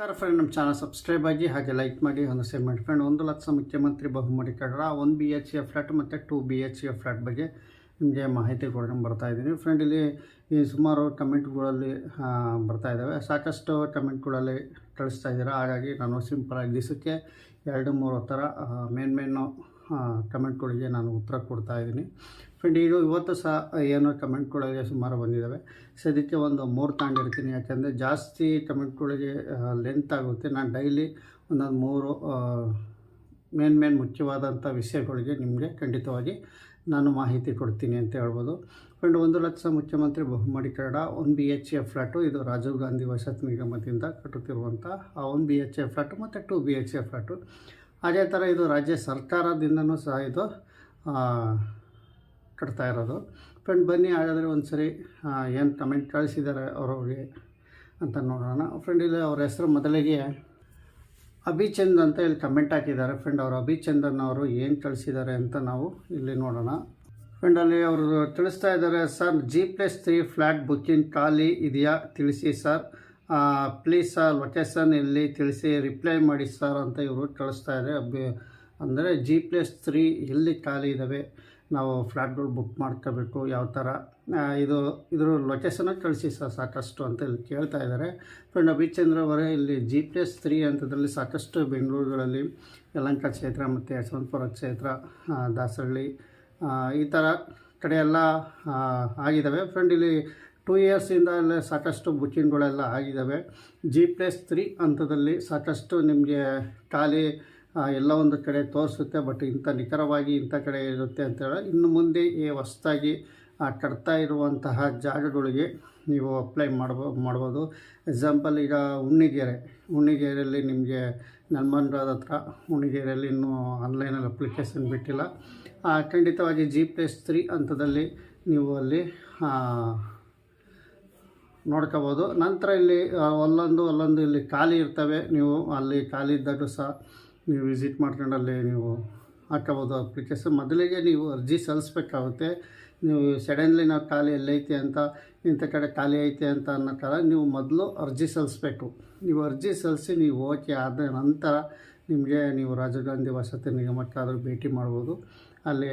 ನಮಸ್ಕಾರ ಫ್ರೆಂಡ್ ನಮ್ಮ channel subscribe ಆಗಿ ಹಾಗೆ ಲೈಕ್ ಮಾಡಿ, ಒಂದು ಸೇವ್ ಮಾಡಿ. ಫ್ರೆಂಡ್ ಒಂದು ಲಕ್ಷ ಮುಖ್ಯಮಂತ್ರಿ ಬಹುಮಡಿ ಕಟ್ಟಡ one B H A flat ಮತ್ತು two B H A flat ಬಗ್ಗೆ ನಿಮಗೆ ಮಾಹಿತಿ ಕೊಡೋಣ ಬರ್ತಾ ಇದ್ದೀನಿ. ಫ್ರೆಂಡ್ ಇಲ್ಲಿ ಈ ಸುಮಾರು ಕಮೆಂಟ್ಗಳಲ್ಲಿ ಬರ್ತಾ ಇದ್ದಾವೆ ಸಾಕಷ್ಟು ಕಮೆಂಟ್ಗಳಲ್ಲಿ ಕಳಿಸ್ತಾ ಇದ್ದೀರಾ. ಹಾಗಾಗಿ ನಾನು ಸಿಂಪಲ್ ಆಗಿ ದಿವಸಕ್ಕೆ ಎರಡು ಮೂರು ಥರ ಮೇನ್ ಮೇನು ಕಮೆಂಟ್ಗಳಿಗೆ ನಾನು ಉತ್ತರ ಕೊಡ್ತಾ ಇದ್ದೀನಿ. ಫ್ರೆಂಡ್ ಇದು ಇವತ್ತು ಸಹ ಏನೋ ಕಮೆಂಟ್ಗಳಿಗೆ ಸುಮಾರು ಬಂದಿದ್ದಾವೆ ಸದ್ಯಕ್ಕೆ ಒಂದು ಮೂರು ತಗೊಂಡಿರ್ತೀನಿ ಯಾಕೆಂದರೆ ಜಾಸ್ತಿ ಕಮೆಂಟ್ಗಳಿಗೆ ಲೆಂತ್ ಆಗುತ್ತೆ. ನಾನು ಡೈಲಿ ಒಂದೊಂದು ಮೂರು ಮೇನ್ ಮೇನ್ ಮುಖ್ಯವಾದಂಥ ವಿಷಯಗಳಿಗೆ ನಿಮಗೆ ಖಂಡಿತವಾಗಿ ನಾನು ಮಾಹಿತಿ ಕೊಡ್ತೀನಿ ಅಂತ ಹೇಳ್ಬೋದು. ಫ್ರೆಂಡ್ ಒಂದು ಲಕ್ಷ ಮುಖ್ಯಮಂತ್ರಿ ಬಹುಮಡಿ Kannada one B H A flat ಇದು ರಾಜೀವ್ ಗಾಂಧಿ ವಸತಿ ನಿಗಮದಿಂದ ಕಟ್ಟುತ್ತಿರುವಂಥ ಆ one B H A flat ಮತ್ತು two B H A flat ಅದೇ ಥರ ಇದು ರಾಜ್ಯ ಸರ್ಕಾರದಿಂದನೂ ಸಹ ಇದು ಕಟ್ತಾ ಇರೋದು. ಫ್ರೆಂಡ್ ಬನ್ನಿ ಹಾಗಾದರೆ ಒಂದು ಸರಿ ಏನು ಕಮೆಂಟ್ ಕಳಿಸಿದ್ದಾರೆ ಅವರವ್ರಿಗೆ ಅಂತ ನೋಡೋಣ. ಫ್ರೆಂಡ್ ಇಲ್ಲಿ ಅವ್ರ ಹೆಸರು ಮೊದಲಿಗೆ ಅಭಿಚಂದ್ ಅಂತ ಇಲ್ಲಿ ಕಮೆಂಟ್ ಹಾಕಿದ್ದಾರೆ. ಫ್ರೆಂಡ್ ಅವರು ಅಭಿಚಂದನ್ ಅವರು ಏನು ಕಳಿಸಿದ್ದಾರೆ ಅಂತ ನಾವು ಇಲ್ಲಿ ನೋಡೋಣ. ಫ್ರೆಂಡ್ ಅಲ್ಲಿ ಅವರು ತಿಳಿಸ್ತಾ ಇದ್ದಾರೆ, sir G plus three flat booking ಖಾಲಿ ಇದೆಯಾ? ತಿಳಿಸಿ, ಸರ್ ಪ್ಲೀಸ್ ಸರ್ ಲೊಕೇಶನ್ ಇಲ್ಲಿ ತಿಳಿಸಿ ರಿಪ್ಲೈ ಮಾಡಿ ಸರ್ ಅಂತ ಇವರು ಕಳಿಸ್ತಾ ಇದ್ದಾರೆ. ಅಬ್ಬಿ ಅಂದರೆ ಜಿ ಪ್ಲಸ್ ತ್ರೀ ಎಲ್ಲಿ ಖಾಲಿ ಇದ್ದಾವೆ ನಾವು ಫ್ಲ್ಯಾಟ್ಗಳು ಬುಕ್ ಮಾಡ್ಕೋಬೇಕು, ಯಾವ ಥರ ಇದು, ಇದ್ರ ಲೊಕೇಶನ್ನ ಕಳಿಸಿ ಸರ್ ಸಾಕಷ್ಟು ಅಂತ ಇಲ್ಲಿ ಕೇಳ್ತಾ ಇದ್ದಾರೆ. ಫ್ರೆಂಡ್ ಅಭಿಚಂದ್ರ ಅವರೇ, ಇಲ್ಲಿ ಜಿ ಪ್ಲಸ್ ತ್ರೀ ಅಂತದ್ರಲ್ಲಿ ಸಾಕಷ್ಟು ಬೆಂಗಳೂರುಗಳಲ್ಲಿ ಯಲಂಕ ಕ್ಷೇತ್ರ ಮತ್ತು ಯಶವಂತಪುರ ಕ್ಷೇತ್ರ ದಾಸಹಳ್ಳಿ ಈ ಥರ ಕಡೆ ಎಲ್ಲ ಆಗಿದ್ದಾವೆ ಫ್ರೆಂಡ್ ಇಲ್ಲಿ ಟೂ ಇಯರ್ಸಿಂದ ಅಲ್ಲೇ ಸಾಕಷ್ಟು ಬುಕ್ಕಿಂಗ್ಗಳೆಲ್ಲ ಆಗಿದ್ದಾವೆ ಜಿ ಪ್ಲಸ್ ತ್ರೀ ಹಂತದಲ್ಲಿ ಸಾಕಷ್ಟು ನಿಮಗೆ ಖಾಲಿ ಎಲ್ಲ ಒಂದು ಕಡೆ ತೋರಿಸುತ್ತೆ ಬಟ್ ಇಂಥ ನಿಖರವಾಗಿ ಇಂಥ ಕಡೆ ಇರುತ್ತೆ ಅಂತ ಹೇಳಿ ಇನ್ನು ಮುಂದೆ ಈ ಹೊಸದಾಗಿ ಕಟ್ತಾ ಇರುವಂತಹ ಜಾಗಗಳಿಗೆ ನೀವು ಅಪ್ಲೈ ಮಾಡ್ಬೋ, ಮಾಡ್ಬೋದು. ಎಕ್ಸಾಂಪಲ್ ಈಗ ಉಣ್ಣಿಗೆರೆ. ಉಣ್ಣಿಗೆರೆಯಲ್ಲಿ ನಿಮಗೆ ನನ್ಮನ್ರಾದ ಹತ್ರ ಉಣ್ಣಿಗೆರೆಯಲ್ಲಿ ಇನ್ನೂ ಆನ್ಲೈನಲ್ಲಿ ಅಪ್ಲಿಕೇಶನ್ ಬಿಟ್ಟಿಲ್ಲ. ಖಂಡಿತವಾಗಿ ಜಿ ಪ್ಲಸ್ ತ್ರೀ ಹಂತದಲ್ಲಿ ನೀವು ಅಲ್ಲಿ ನೋಡ್ಕೋಬೋದು. ನಂತರ ಇಲ್ಲಿ ಒಂದೊಂದು ಅಲ್ಲೊಂದು ಇಲ್ಲಿ ಖಾಲಿ ಇರ್ತವೆ. ನೀವು ಅಲ್ಲಿ ಖಾಲಿ ಇದ್ದಾಗ ಸಹ ನೀವು ವಿಸಿಟ್ ಮಾಡ್ಕೊಂಡು ಅಲ್ಲಿ ನೀವು ಹಾಕೋಬೋದು ಅಪ್ಲಿಕೇಶನ್ ಮೊದಲಿಗೆ ನೀವು ಅರ್ಜಿ ಸಲ್ಲಿಸ್ಬೇಕಾಗುತ್ತೆ. ನೀವು ಸಡನ್ಲಿ ನಾವು ಖಾಲಿ ಎಲ್ಲೈತೆ ಅಂತ, ಇಂಥ ಕಡೆ ಖಾಲಿ ಐತೆ ಅಂತ ಅನ್ನೋ ಥರ ನೀವು ಮೊದಲು ಅರ್ಜಿ ಸಲ್ಲಿಸ್ಬೇಕು. ನೀವು ಅರ್ಜಿ ಸಲ್ಲಿಸಿ ನೀವು ಓಕೆ ಆದ ನಂತರ ನಿಮಗೆ ನೀವು ರಾಜೀವ್ ಗಾಂಧಿ ವಸತಿ ನಿಗಮಕ್ಕಾದರೂ ಭೇಟಿ ಮಾಡ್ಬೋದು. ಅಲ್ಲಿ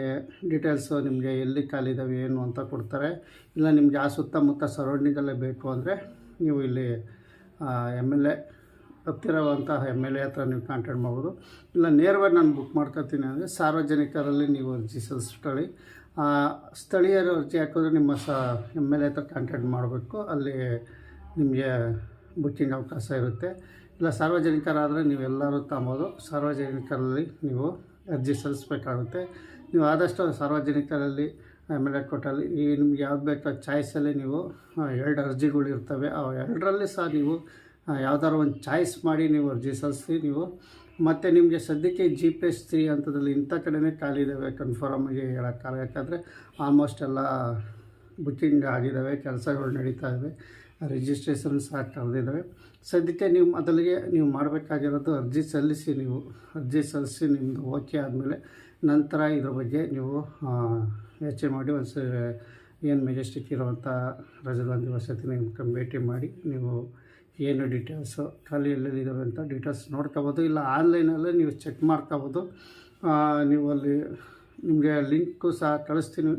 ಡೀಟೇಲ್ಸು ನಿಮಗೆ ಎಲ್ಲಿ ಖಾಲಿ ಇದ್ದಾವೆ ಏನು ಅಂತ ಕೊಡ್ತಾರೆ. ಇಲ್ಲ, ನಿಮಗೆ ಆ ಸುತ್ತಮುತ್ತ ಸರೌಂಡಿಂಗಲ್ಲೇ ಬೇಕು ಅಂದರೆ ನೀವು ಇಲ್ಲಿ ಎಂ ಎಲ್ ಎ ಹತ್ತಿರವಂತಹ ಎಂ ಎಲ್ ಎ ಹತ್ರ ನೀವು ಕಾಂಟ್ಯಾಕ್ಟ್ ಮಾಡ್ಬೋದು. ಇಲ್ಲ, ನೇರವಾಗಿ ನಾನು ಬುಕ್ ಮಾಡ್ಕೊತೀನಿ ಅಂದರೆ ಸಾರ್ವಜನಿಕರಲ್ಲಿ ನೀವು ಅರ್ಜಿ ಸಲ್ಲಿಸ್ಕೊಳ್ಳಿ. ಸ್ಥಳೀಯರು ಅರ್ಜಿ ಹಾಕಿದ್ರೆ ನಿಮ್ಮ ಸ ಎಂ ಎಲ್ ಎ ಹತ್ರ ಕಾಂಟ್ಯಾಕ್ಟ್ ಮಾಡಬೇಕು. ಅಲ್ಲಿ ನಿಮಗೆ ಬುಕ್ಕಿಂಗ್ ಅವಕಾಶ ಇರುತ್ತೆ. ಇಲ್ಲ, ಸಾರ್ವಜನಿಕರಾದರೆ ನೀವೆಲ್ಲರೂ ತಾಂಬೋದು ಸಾರ್ವಜನಿಕರಲ್ಲಿ ನೀವು ಅರ್ಜಿ ಸಲ್ಲಿಸ್ಬೇಕಾಗುತ್ತೆ. ನೀವು ಆದಷ್ಟು ಸಾರ್ವಜನಿಕರಲ್ಲಿ ಆಮೇಲೆ ಕೊಟ್ಟಲ್ಲಿ ಈ ನಿಮ್ಗೆ ಯಾವ್ದು ಬೇಕೋ ಚಾಯ್ಸಲ್ಲಿ ನೀವು ಎರಡು ಅರ್ಜಿಗಳು ಇರ್ತವೆ. ಆ ಎರಡರಲ್ಲಿ ಸಹ ನೀವು ಯಾವ್ದಾದ್ರು ಒಂದು ಚಾಯ್ಸ್ ಮಾಡಿ ನೀವು ಅರ್ಜಿ ಸಲ್ಲಿಸಿ ನೀವು, ಮತ್ತು ನಿಮಗೆ ಸದ್ಯಕ್ಕೆ ಜಿ ಪಿ ಎಸ್ ತ್ರೀ ಹಂತದಲ್ಲಿ ಇಂಥ ಕಡೆಯೇ ಖಾಲಿ ಇದ್ದಾವೆ ಕನ್ಫರ್ಮಾಗಿ ಹೇಳೋಕ್ಕಾಗಲ್ಲ ಯಾಕಂದರೆ ಆಲ್ಮೋಸ್ಟ್ ಎಲ್ಲ ಬುಕ್ಕಿಂಗ್ ಆಗಿದ್ದಾವೆ ಕೆಲಸಗಳು ನಡೀತಾ ಇವೆ ರಿಜಿಸ್ಟ್ರೇಷನ್ ಸಹ ಕರೆದಿದ್ದಾವೆ ಸದ್ಯಕ್ಕೆ ನೀವು ಮೊದಲಿಗೆ ನೀವು ಮಾಡಬೇಕಾಗಿರೋದು ಅರ್ಜಿ ಸಲ್ಲಿಸಿ ನೀವು, ಅರ್ಜಿ ಸಲ್ಲಿಸಿ ನಿಮ್ಮದು ಓಕೆ ಆದಮೇಲೆ ನಂತರ ಇದ್ರ ಬಗ್ಗೆ ನೀವು ಯೋಚನೆ ಮಾಡಿ, ಒಂದು ಏನು ಮೆಜೆಸ್ಟಿಕ್ ಇರುವಂಥ ರಾಜೀವ್ ಗಾಂಧಿ ನಿಮ್ಗೆ ಭೇಟಿ ಮಾಡಿ, ನೀವು ಏನು ಡೀಟೇಲ್ಸು ಖಾಲಿ ಎಲ್ಲೆಲ್ಲಿದ್ದಾವೆ ಅಂತ ಡೀಟೇಲ್ಸ್ ನೋಡ್ಕೋಬೋದು ಇಲ್ಲ ಆನ್ಲೈನಲ್ಲೇ ನೀವು ಚೆಕ್ ಮಾಡ್ಕೋಬೋದು ನೀವು ಅಲ್ಲಿ ನಿಮಗೆ ಲಿಂಕು ಸಹ ಕಳಿಸ್ತೀನಿ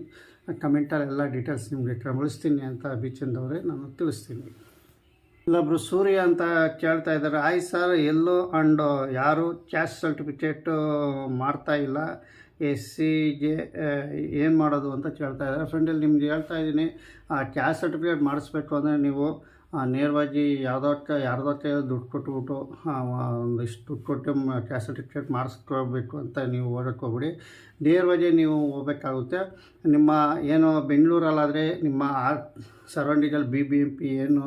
ಕಮೆಂಟಲ್ಲಿ ಎಲ್ಲ ಡೀಟೇಲ್ಸ್ ನಿಮಗೆ ಕಳಿಸ್ತೀನಿ ಅಂತ ಬೀಚಂದವರೇ ನಾನು ತಿಳಿಸ್ತೀನಿ. ಇಲ್ಲೊಬ್ರು ಸೂರ್ಯ ಅಂತ ಕೇಳ್ತಾ ಇದ್ದಾರೆ. ಆಯ್ ಸರ್, ಎಲ್ಲೋ ಅಂಡ್ ಯಾರು ಕ್ಯಾಶ್ ಸರ್ಟಿಫಿಕೇಟು ಮಾಡ್ತಾ ಇಲ್ಲ. ಎಸ್ ಸಿಗೆ ಏನು ಮಾಡೋದು ಅಂತ ಕೇಳ್ತಾ ಇದ್ದಾರೆ. ಫ್ರೆಂಡಲ್ಲಿ ನಿಮ್ಗೆ ಹೇಳ್ತಾ ಇದ್ದೀನಿ ಕ್ಯಾಶ್ ಸರ್ಟಿಫಿಕೇಟ್ ಮಾಡಿಸ್ಬೇಕು ಅಂದರೆ ನೀವು ನೇರವಾಗಿ ಯಾವುದಕ್ಕೆ, ಯಾರ್ದಕ್ಕೆ ದುಡ್ಡು ಕೊಟ್ಬಿಟ್ಟು ಒಂದು ಒಂದಿಷ್ಟು ದುಡ್ಡು ಕೊಟ್ಟು ಕ್ಯಾಶ್ ಸರ್ಟಿಫಿಕೇಟ್ ಮಾಡಿಸ್ಕೋಬೇಕು ಅಂತ ನೀವು ಹೋಗಕ್ಕೆ ಹೋಗ್ಬಿಡಿ. ನೇರವಾಗಿ ನೀವು ಹೋಗ್ಬೇಕಾಗುತ್ತೆ. ನಿಮ್ಮ, ಏನು, ಬೆಂಗಳೂರಲ್ಲಾದರೆ ನಿಮ್ಮ ಆ ಸರೌಂಡಿಂಗಲ್ಲಿ ಬಿ ಬಿ ಎಂ ಪಿ ಏನು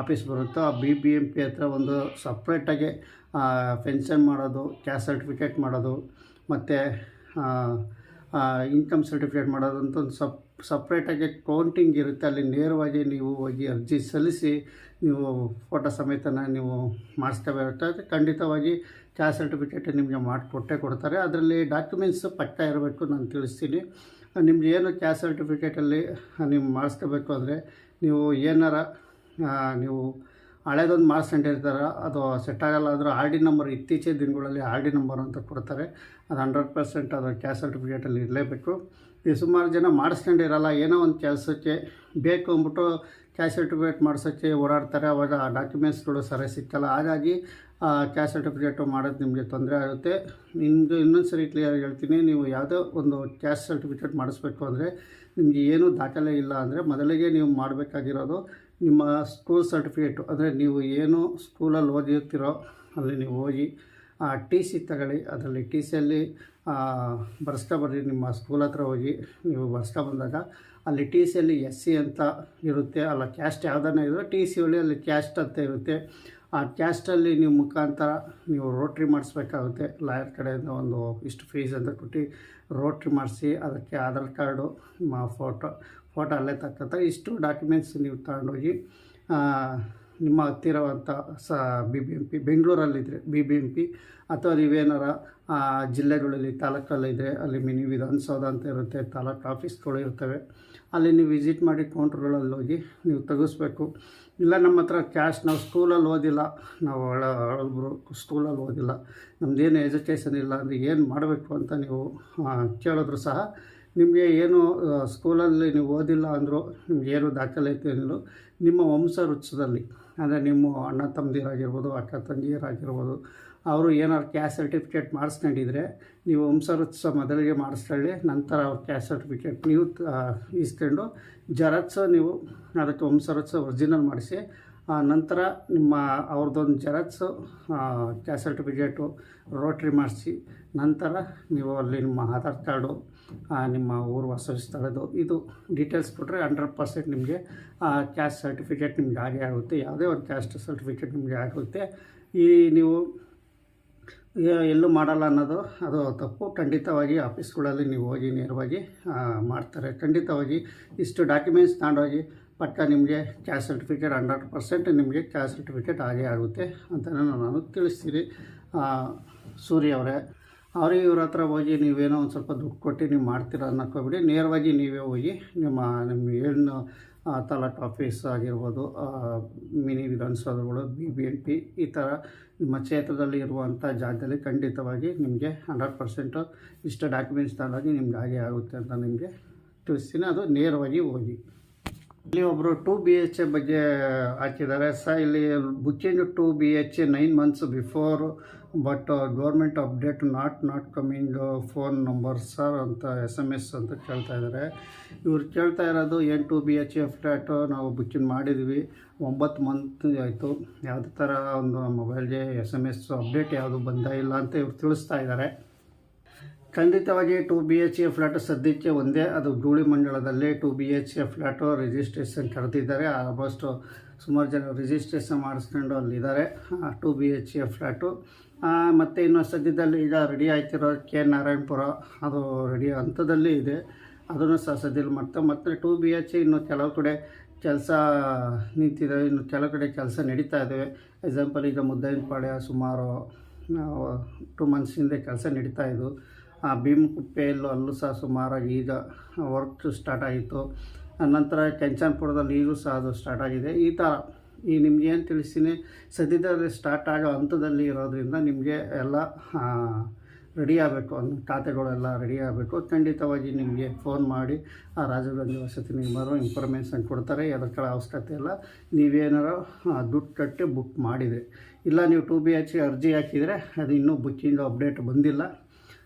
ಆಫೀಸ್ ಬರುತ್ತೋ, ಆ ಬಿ ಬಿ ಎಂ ಪಿ ಹತ್ರ ಒಂದು ಸಪ್ರೇಟಾಗಿ ಪೆನ್ಷನ್ ಮಾಡೋದು ಕ್ಯಾಸ್ಟ್ ಸರ್ಟಿಫಿಕೇಟ್ ಮಾಡೋದು, ಮತ್ತು ಇನ್ಕಮ್ ಸರ್ಟಿಫಿಕೇಟ್ ಮಾಡೋದು ಅಂತ ಒಂದು ಸಪ್ ಸಪ್ರೇಟಾಗಿ ಕೌಂಟಿಂಗ್ ಇರುತ್ತೆ. ಅಲ್ಲಿ ನೇರವಾಗಿ ನೀವು ಹೋಗಿ ಅರ್ಜಿ ಸಲ್ಲಿಸಿ, ನೀವು ಫೋಟೋ ಸಮೇತನ ನೀವು ಮಾಡಿಸ್ಕೋಬೇಕಾಗುತ್ತೆ ಖಂಡಿತವಾಗಿ ಕ್ಯಾಸ್ಟ್ ಸರ್ಟಿಫಿಕೇಟ್ ನಿಮಗೆ ಮಾಡಿಕೊಟ್ಟೇ ಕೊಡ್ತಾರೆ. ಅದರಲ್ಲಿ ಡಾಕ್ಯುಮೆಂಟ್ಸ್ ಪಕ್ಕ ಇರಬೇಕು ನಾನು ತಿಳಿಸ್ತೀನಿ. ನಿಮ್ಗೆ ಏನು ಕ್ಯಾಸ್ಟ್ ಸರ್ಟಿಫಿಕೇಟಲ್ಲಿ ನೀವು ಮಾಡಿಸ್ಕೋಬೇಕು ಅಂದರೆ, ನೀವು ಏನಾರ ನೀವು ಹಳೇದೊಂದು ಮಾಡಿಸ್ಕೊಂಡಿರ್ತಾರೆ ಅದು ಸೆಟ್ ಆಗಲ್ಲ ಆದರೂ ಆರ್ ಡಿ ನಂಬರ್ ಇತ್ತೀಚಿನ ದಿನಗಳಲ್ಲಿ ಆರ್ ಡಿ ನಂಬರ್ ಅಂತ ಕೊಡ್ತಾರೆ. ಅದು ಹಂಡ್ರೆಡ್ ಪರ್ಸೆಂಟ್ ಅದು ಕ್ಯಾಸ್ಟ್ ಸರ್ಟಿಫಿಕೇಟಲ್ಲಿ ಇರಲೇಬೇಕು. ಈ ಸುಮಾರು ಜನ ಮಾಡಿಸ್ಕೊಂಡಿರಲ್ಲ ಏನೋ ಒಂದು ಕೆಲಸಕ್ಕೆ ಬೇಕು ಅಂದ್ಬಿಟ್ಟು ಕ್ಯಾಶ್ ಸರ್ಟಿಫಿಕೇಟ್ ಮಾಡಿಸೋಕ್ಕೆ ಓಡಾಡ್ತಾರೆ. ಅವಾಗ ಆ ಡಾಕ್ಯುಮೆಂಟ್ಸ್ಗಳು ಸರಿ ಸಿಕ್ಕಲ್ಲ. ಹಾಗಾಗಿ ಕ್ಯಾಶ್ ಸರ್ಟಿಫಿಕೇಟು ಮಾಡೋದು ನಿಮಗೆ ತೊಂದರೆ ಆಗುತ್ತೆ. ನಿಮ್ಮದು ಇನ್ನೊಂದು ಸರಿ ಕ್ಲಿಯರ್ ಹೇಳ್ತೀನಿ, ನೀವು ಯಾವುದೋ ಒಂದು ಕ್ಯಾಶ್ ಸರ್ಟಿಫಿಕೇಟ್ ಮಾಡಿಸ್ಬೇಕು ಅಂದರೆ ನಿಮಗೆ ಏನೂ ದಾಖಲೆ ಇಲ್ಲ ಅಂದರೆ ಮೊದಲಿಗೆ ನೀವು ಮಾಡಬೇಕಾಗಿರೋದು ನಿಮ್ಮ ಸ್ಕೂಲ್ ಸರ್ಟಿಫಿಕೇಟು ಅಂದರೆ ನೀವು ಏನು ಸ್ಕೂಲಲ್ಲಿ ಓದಿರ್ತೀರೋ ಅಲ್ಲಿ ನೀವು ಹೋಗಿ ಆ ಟಿ ಸಿ ತಗೊಳ್ಳಿ. ಅದರಲ್ಲಿ ಟಿ ಸಿಯಲ್ಲಿ ಬರ್ಸ್ಕೊಬರ್ರಿ ನಿಮ್ಮ ಸ್ಕೂಲ್ ಹತ್ರ ಹೋಗಿ ನೀವು ಬರ್ಸ್ಕೊಬಂದಾಗ ಅಲ್ಲಿ ಟಿ ಸಿಯಲ್ಲಿ ಎಸ್ ಸಿ ಅಂತ ಇರುತ್ತೆ. ಅಲ್ಲ ಕ್ಯಾಸ್ಟ್ ಯಾವುದನ್ನ ಇದ್ದರೆ ಟಿ ಸಿ ಒಳ್ಳೆ ಅಲ್ಲಿ ಕ್ಯಾಸ್ಟ್ ಅಂತ ಇರುತ್ತೆ. ಆ ಕ್ಯಾಸ್ಟಲ್ಲಿ ನೀವು ಮುಖಾಂತರ ನೀವು ರೋಟ್ರಿ ಮಾಡಿಸ್ಬೇಕಾಗುತ್ತೆ. ಲಾಯರ್ ಕಡೆಯಿಂದ ಒಂದು ಇಷ್ಟು ಫೀಸ್ ಅಂತ ಕೊಟ್ಟು ರೋಟ್ರಿ ಮಾಡಿಸಿ, ಅದಕ್ಕೆ ಆಧಾರ್ ಕಾರ್ಡು ನಿಮ್ಮ ಫೋಟೋ ಫೋಟೋ ಅಲ್ಲೇ ತಕ್ಕಂಥ ಇಷ್ಟು ಡಾಕ್ಯುಮೆಂಟ್ಸ್ ನೀವು ತಗೊಂಡೋಗಿ ನಿಮ್ಮ ಹತ್ತಿರವಂಥ ಸ ಬಿ ಬಿ ಎಂ ಪಿ ಬೆಂಗಳೂರಲ್ಲಿದ್ದರೆ ಬಿ ಬಿ ಎಂ ಪಿ ಅಥವಾ ನೀವೇನಾರ ಜಿಲ್ಲೆಗಳಲ್ಲಿ ತಾಲೂಕಲ್ಲಿದ್ದರೆ ಅಲ್ಲಿ ಮಿನಿ ವಿಧಾನಸೌಧ ಅಂತ ಇರುತ್ತೆ, ತಾಲೂಕು ಆಫೀಸ್ಗಳು ಇರ್ತವೆ, ಅಲ್ಲಿ ನೀವು ವಿಸಿಟ್ ಮಾಡಿ ಕೌಂಟ್ರ್ಗಳಲ್ಲಿ ಹೋಗಿ ನೀವು ತೆಗಿಸ್ಬೇಕು. ಇಲ್ಲ, ನಮ್ಮ ಹತ್ರ ಕ್ಯಾಶ್ ನಾವು ಸ್ಕೂಲಲ್ಲಿ ಓದಿಲ್ಲ, ನಾವು ಒಳ ಸ್ಕೂಲಲ್ಲಿ ಓದಿಲ್ಲ ನಮ್ಮದೇನು ಎಜುಕೇಷನ್ ಇಲ್ಲ, ಅಂದರೆ ಏನು ಮಾಡಬೇಕು ಅಂತ ನೀವು ಕೇಳಿದ್ರು ಸಹ ನಿಮಗೆ ಏನು ಸ್ಕೂಲಲ್ಲಿ ನೀವು ಓದಿಲ್ಲ ಅಂದರೂ ನಿಮ್ಗೆ ಏನು ದಾಖಲಾತಿ ಏನಿಲ್ಲ ನಿಮ್ಮ ವಂಶ ವೃಕ್ಷದಲ್ಲಿ, ಅಂದರೆ ನಿಮ್ಮ ಅಣ್ಣ ತಮ್ಮದಿರಾಗಿರ್ಬೋದು, ಅಕ್ಕ ತಂಗಿಯರಾಗಿರ್ಬೋದು, ಅವರು ಏನಾದ್ರು ಕ್ಯಾಸ್ಟ್ ಸರ್ಟಿಫಿಕೇಟ್ ಮಾಡಿಸ್ಕೊಂಡಿದ್ರೆ ನೀವು ವಂಶವೃತ್ಸ ಮೊದಲಿಗೆ ಮಾಡಿಸ್ಕೊಳ್ಳಿ, ನಂತರ ಅವ್ರ ಕ್ಯಾಸ್ಟ್ ಸರ್ಟಿಫಿಕೇಟ್ ನೀವು ಇಸ್ಕೊಂಡು ಜರತ್ಸ ನೀವು ಅದಕ್ಕೆ ವಂಶವೃತ್ಸ ಒರಿಜಿನಲ್ ಮಾಡಿಸಿ ನಂತರ ನಿಮ್ಮ ಅವ್ರದ್ದೊಂದು ಜೆರಾಕ್ಸು ಕ್ಯಾಸ್ಟ್ ಸರ್ಟಿಫಿಕೇಟು ರೋಟ್ರಿ ಮಾಡಿಸಿ ನಂತರ ನೀವು ಅಲ್ಲಿ ನಿಮ್ಮ ಆಧಾರ್ ಕಾರ್ಡು ನಿಮ್ಮ ಊರು ಸ್ಥಳದ್ದು, ಇದು ಡೀಟೇಲ್ಸ್ ಕೊಟ್ಟರೆ ಹಂಡ್ರೆಡ್ ಪರ್ಸೆಂಟ್ ನಿಮಗೆ ಕ್ಯಾಸ್ಟ್ ಸರ್ಟಿಫಿಕೇಟ್ ನಿಮ್ಗೆ ಜಾರಿ ಆಗುತ್ತೆ. ಯಾವುದೇ ಒಂದು ಕ್ಯಾಸ್ಟ್ ಸರ್ಟಿಫಿಕೇಟ್ ನಿಮಗೆ ಆಗುತ್ತೆ. ಈ ನೀವು ಎಲ್ಲೂ ಮಾಡಲ್ಲ ಅನ್ನೋದು, ಅದು ತಪ್ಪು. ಖಂಡಿತವಾಗಿ ಆಫೀಸ್ಗಳಲ್ಲಿ ನೀವು ಹೋಗಿ ನೇರವಾಗಿ ಮಾಡ್ತಾರೆ. ಖಂಡಿತವಾಗಿ ಇಷ್ಟು ಡಾಕ್ಯುಮೆಂಟ್ಸ್ ತಗೊಂಡೋಗಿ ಪಕ್ಕ ನಿಮಗೆ ಕ್ಯಾಸ್ಟ್ ಸರ್ಟಿಫಿಕೇಟ್ ಹಂಡ್ರೆಡ್ ಪರ್ಸೆಂಟ್ ನಿಮಗೆ ಕ್ಯಾಸ್ಟ್ ಸರ್ಟಿಫಿಕೇಟ್ ಆಗೇ ಆಗುತ್ತೆ ಅಂತ ನಾನು ತಿಳಿಸ್ತೀನಿ. ಸೂರ್ಯ ಅವರೇ. ಅವ್ರಿಗೆ ಇವ್ರ ಹತ್ರ ಹೋಗಿ ನೀವೇನೋ ಒಂದು ಸ್ವಲ್ಪ ದುಡ್ಡು ಕೊಟ್ಟು ನೀವು ಮಾಡ್ತೀರ ಅನ್ನೋಕ್ಕೋಗ್ಬಿಡಿ ನೇರವಾಗಿ ನೀವೇ ಹೋಗಿ ನಿಮ್ಮ ನಿಮ್ಮ ಏನು ಆ, ತಾಲೂಕು ಆಫೀಸ್ ಆಗಿರ್ಬೋದು ಮಿನಿ ವಿಧಾನಸೌಧಗಳು ಬಿ ಬಿ ಎನ್ ಪಿ ಈ ಥರ ನಿಮ್ಮ ಕ್ಷೇತ್ರದಲ್ಲಿ ಇರುವಂಥ ಜಾಗದಲ್ಲಿ ಖಂಡಿತವಾಗಿ ನಿಮಗೆ ಹಂಡ್ರೆಡ್ ಪರ್ಸೆಂಟು ಇಷ್ಟು ಡಾಕ್ಯುಮೆಂಟ್ಸ್ ತಗೊಂಡಾಗಿ ನಿಮ್ಗೆ ಹಾಗೆ ಆಗುತ್ತೆ ಅಂತ ನಿಮಗೆ ತಿಳಿಸ್ತೀನಿ. ಅದು ನೇರವಾಗಿ ಹೋಗಿ. ಇಲ್ಲಿ ಒಬ್ಬರು ಟೂ ಬಿ ಎಚ್ ಎ ಬಗ್ಗೆ ಹಾಕಿದ್ದಾರೆ. ಸ ಇಲ್ಲಿ booking two B H nine months before, but government update not not coming phone number, sir ಅಂತ ಎಸ್ ಎಂ ಎಸ್ ಅಂತ ಕೇಳ್ತಾ ಇದ್ದಾರೆ. ಇವ್ರು ಕೇಳ್ತಾ ಇರೋದು ಏನು two B H A flat ನಾವು ಬುಕ್ಕಿಂಗ್ ಮಾಡಿದ್ವಿ. ಒಂಬತ್ತು ಮಂತ್ ಆಯಿತು. ಯಾವುದೇ ಥರ ಒಂದು ಮೊಬೈಲ್ಗೆ ಎಸ್ ಎಂ ಎಸ್ ಅಪ್ಡೇಟ್ ಯಾವುದು ಬಂದ ಇಲ್ಲ ಅಂತ ಇವ್ರು ತಿಳಿಸ್ತಾ ಇದ್ದಾರೆ. ಖಂಡಿತವಾಗಿ two B H A flat ಸದ್ಯಕ್ಕೆ ಒಂದೇ, ಅದು ಧೂಳಿ ಮಂಡಳದಲ್ಲಿ two B H A flat registration ಕರೆದಿದ್ದಾರೆ. ಆಲ್ಮೋಸ್ಟ್ ಸುಮಾರು ಜನ ರಿಜಿಸ್ಟ್ರೇಷನ್ ಮಾಡಿಸ್ಕೊಂಡು ಅಲ್ಲಿದ್ದಾರೆ two B H A flat ಮತ್ತು ಇನ್ನು ಸದ್ಯದಲ್ಲಿ ಈಗ ರೆಡಿ ಆಯ್ತಿರೋ ಕೆ ನಾರಾಯಣಪುರ, ಅದು ರೆಡಿ ಹಂತದಲ್ಲಿ ಇದೆ. ಅದನ್ನು ಸಹ ಸದ್ಯದಲ್ಲಿ ಮಾಡ್ತಾ ಮತ್ತು ಟು ಬಿ ಎಚ್ ಇನ್ನು ಕೆಲವು ಕಡೆ ಕೆಲಸ ನಿಂತಿದೆ. ಇನ್ನು ಕೆಲವು ಕಡೆ ಕೆಲಸ ನಡೀತಾ ಇದ್ದಾವೆ ಎಕ್ಸಾಂಪಲ್ ಈಗ ಮುದ್ದೈನಪಾಳ್ಯ ಸುಮಾರು ಟು ಮಂತ್ಸ್ ಹಿಂದೆ ಕೆಲಸ ನಡೀತಾ ಇದ್ದವು ಭೀಮಕುಪ್ಪೆಯಲ್ಲೂ ಅಲ್ಲೂ ಸಹ ಸುಮಾರಾಗಿ ಈಗ ವರ್ಕ್ ಸ್ಟಾರ್ಟ್ ಆಗಿತ್ತು. ನಂತರ ಕೆಂಚನಪುರದಲ್ಲಿ ಈಗಲೂ ಸಹ ಅದು ಸ್ಟಾರ್ಟ್ ಆಗಿದೆ. ಈ ಥರ ಈ ನಿಮ್ಗೆ ಏನು ತಿಳಿಸ್ತೀನಿ? ಸದ್ಯದಲ್ಲಿ ಸ್ಟಾರ್ಟ್ ಆಗೋ ಹಂತದಲ್ಲಿ ಇರೋದ್ರಿಂದ ನಿಮಗೆ ಎಲ್ಲ ರೆಡಿ ಆಗಬೇಕು. ಅನ್ನೋ ಖಾತೆಗಳೆಲ್ಲ ರೆಡಿ ಆಗಬೇಕು. ಖಂಡಿತವಾಗಿ ನಿಮಗೆ ಫೋನ್ ಮಾಡಿ ಆ ರಾಜೀವ್ ಗಾಂಧಿ ವಸತಿ ನಿಗಮರು ಇನ್ಫಾರ್ಮೇಷನ್ ಕೊಡ್ತಾರೆ. ಅದಕ್ಕೆ ಅವಶ್ಯಕತೆ ಇಲ್ಲ. ನೀವೇನಾರು ದುಡ್ಡು ಕಟ್ಟಿ ಬುಕ್ ಮಾಡಿದರೆ. ಇಲ್ಲ ನೀವು ಟು ಬಿ ಎಚ್ ಅರ್ಜಿ ಹಾಕಿದರೆ ಅದು ಇನ್ನೂ ಬುಕ್ಕಿಂಗ್ ಅಪ್ಡೇಟ್ ಬಂದಿಲ್ಲ.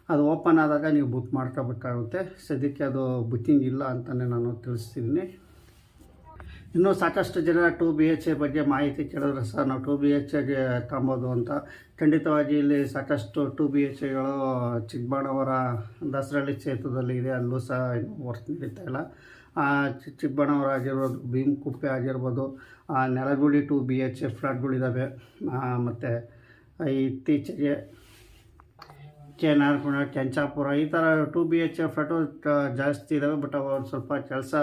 ಅದು ಓಪನ್ ಆದಾಗ ನೀವು ಬುಕ್ ಮಾಡ್ಕೋಬೇಕಾಗುತ್ತೆ. ಸದ್ಯಕ್ಕೆ ಅದು ಬುಕ್ಕಿಂಗ್ ಇಲ್ಲ ಅಂತಲೇ ನಾನು ತಿಳಿಸ್ತಿದ್ದೀನಿ. ಇನ್ನೂ ಸಾಕಷ್ಟು ಜನ ಟು ಬಿ ಎಚ್ ಎ ಬಗ್ಗೆ ಮಾಹಿತಿ ಕೇಳಿದ್ರೆ ಸಹ ನಾವು ಟು ಬಿ ಎಚ್ ಎಗೆ ತಗೊಬೋದು ಅಂತ. ಖಂಡಿತವಾಗಿ ಇಲ್ಲಿ ಸಾಕಷ್ಟು ಟು ಬಿ ಎಚ್ ಎಗಳು ಚಿಕ್ಕಬಾಣವರ ದಸರಳ್ಳಿ ಕ್ಷೇತ್ರದಲ್ಲಿ ಇದೆ. ಅಲ್ಲೂ ಸಹ ವರ್ಕ್ ನಡೀತಾ ಇಲ್ಲ. ಆ ಚಿ- ಚಿಕ್ಕಬಳ್ಳಾವರ ಆಗಿರ್ಬೋದು, ಭೀಮಕುಪ್ಪೆ ಆಗಿರ್ಬೋದು, ಆ Nelaguli two B H A ಫ್ಲಾಟ್ಗಳಿದ್ದಾವೆ ಮತ್ತು ಇತ್ತೀಚೆಗೆ ಕೆ ನಾರಾಯಣಪುರ ಕೆಂಚಾಪುರ ಈ ಥರ ಟು ಬಿ ಎಚ್ ಫ್ಲಾಟು ಜಾಸ್ತಿ ಇದ್ದಾವೆ ಬಟ್ ಒಂದು ಸ್ವಲ್ಪ ಕೆಲಸ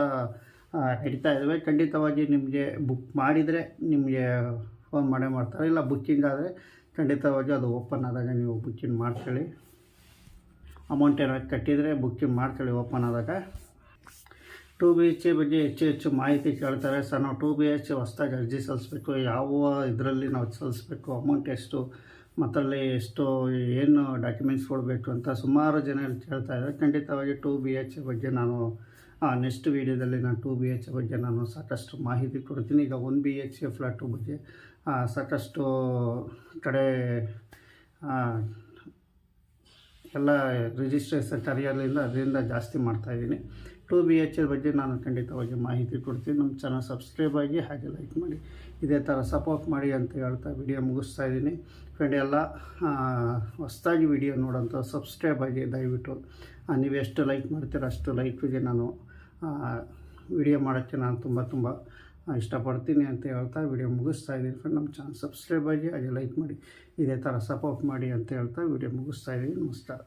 ನಡೀತಾ ಇದ್ದಾವೆ ಖಂಡಿತವಾಗಿ ನಿಮಗೆ ಬುಕ್ ಮಾಡಿದರೆ ನಿಮಗೆ ಫೋನ್ ಮಾಡೇ ಮಾಡ್ತಾರೆ. ಇಲ್ಲ ಬುಕ್ಕಿಂಗ್ ಆದರೆ ಖಂಡಿತವಾಗಿ ಅದು ಓಪನ್ ಆದಾಗ ನೀವು ಬುಕ್ಕಿಂಗ್ ಮಾಡ್ಕೊಳ್ಳಿ. ಅಮೌಂಟ್ ಏನಾದ್ರು ಕಟ್ಟಿದರೆ ಬುಕ್ಕಿಂಗ್ ಮಾಡ್ಕೊಳ್ಳಿ ಓಪನ್ ಆದಾಗ. ಟು ಬಿ ಎಚ್ ಬಗ್ಗೆ ಹೆಚ್ಚು ಹೆಚ್ಚು ಮಾಹಿತಿ ಕೇಳ್ತಾರೆ. ಸರ್, ನಾವು ಟು ಬಿ ಎಚ್ ಹೊಸ್ದಾಗಿ ಅರ್ಜಿ ಸಲ್ಲಿಸ್ಬೇಕು. ಯಾವ ಇದರಲ್ಲಿ ನಾವು ಸಲ್ಲಿಸ್ಬೇಕು ಅಮೌಂಟ್ ಎಷ್ಟು ಮತ್ತಲ್ಲಿ ಎಷ್ಟು ಏನು ಡಾಕ್ಯುಮೆಂಟ್ಸ್ ಕೊಡಬೇಕು ಅಂತ ಸುಮಾರು ಜನ ಕೇಳ್ತಾ ಇದ್ದಾರೆ. ಖಂಡಿತವಾಗಿ ಟು ಬಿ ಎಚ್ ಬಗ್ಗೆ ನಾನು ನೆಕ್ಸ್ಟ್ ವೀಡಿಯೋದಲ್ಲಿ ನಾನು ಟು ಬಿ ಎಚ್ ಬಗ್ಗೆ ನಾನು ಸಾಕಷ್ಟು ಮಾಹಿತಿ ಕೊಡ್ತೀನಿ. ಈಗ ಒನ್ ಬಿ ಎಚ್ ಫ್ಲ್ಯಾಟು ಬಗ್ಗೆ ಸಾಕಷ್ಟು ಕಡೆ ಎಲ್ಲ ರಿಜಿಸ್ಟ್ರೇಷನ್ ಕರಿಯರ್ಲಿಂದ ಅದರಿಂದ ಜಾಸ್ತಿ ಮಾಡ್ತಾಯಿದ್ದೀನಿ ಟು ಬಿ ಎಚ್ ಬಗ್ಗೆ ನಾನು ಖಂಡಿತವಾಗಿ ಮಾಹಿತಿ ಕೊಡ್ತೀನಿ. ನಮ್ಮ ಚಾನಲ್ ಸಬ್ಸ್ಕ್ರೈಬ್ ಆಗಿ ಹಾಗೆ ಲೈಕ್ ಮಾಡಿ. ಇದೇ ಥರ ಸಪೋರ್ಟ್ ಮಾಡಿ ಅಂತ ಹೇಳ್ತಾ ವಿಡಿಯೋ ಮುಗಿಸ್ತಾ ಇದ್ದೀನಿ. ಫ್ರೆಂಡ್ ಎಲ್ಲ ಹೊಸ್ದಾಗಿ ವಿಡಿಯೋ ನೋಡೋಂಥ ಸಬ್ಸ್ಕ್ರೈಬ್ ಆಗಿ ದಯವಿಟ್ಟು ನೀವು ಎಷ್ಟು ಲೈಕ್ ಮಾಡ್ತೀರ ಅಷ್ಟು ಲೈಕ್ಗೆ ನಾನು ವಿಡಿಯೋ ಮಾಡೋಕ್ಕೆ ನಾನು ತುಂಬ ತುಂಬ ಇಷ್ಟಪಡ್ತೀನಿ ಅಂತ ಹೇಳ್ತಾ ವಿಡಿಯೋ ಮುಗಿಸ್ತಾ ಇದ್ದೀನಿ ಫ್ರೆಂಡ್ ನಮ್ಮ ಚಾನಲ್ ಸಬ್ಸ್ಕ್ರೈಬ್ ಆಗಿ, ಹಾಗೆ ಲೈಕ್ ಮಾಡಿ, ಇದೇ ಥರ ಸಪೋರ್ಟ್ ಮಾಡಿ ಅಂತ ಹೇಳ್ತಾ ವಿಡಿಯೋ ಮುಗಿಸ್ತಾ ಇದ್ದೀನಿ. ನಮಸ್ಕಾರ.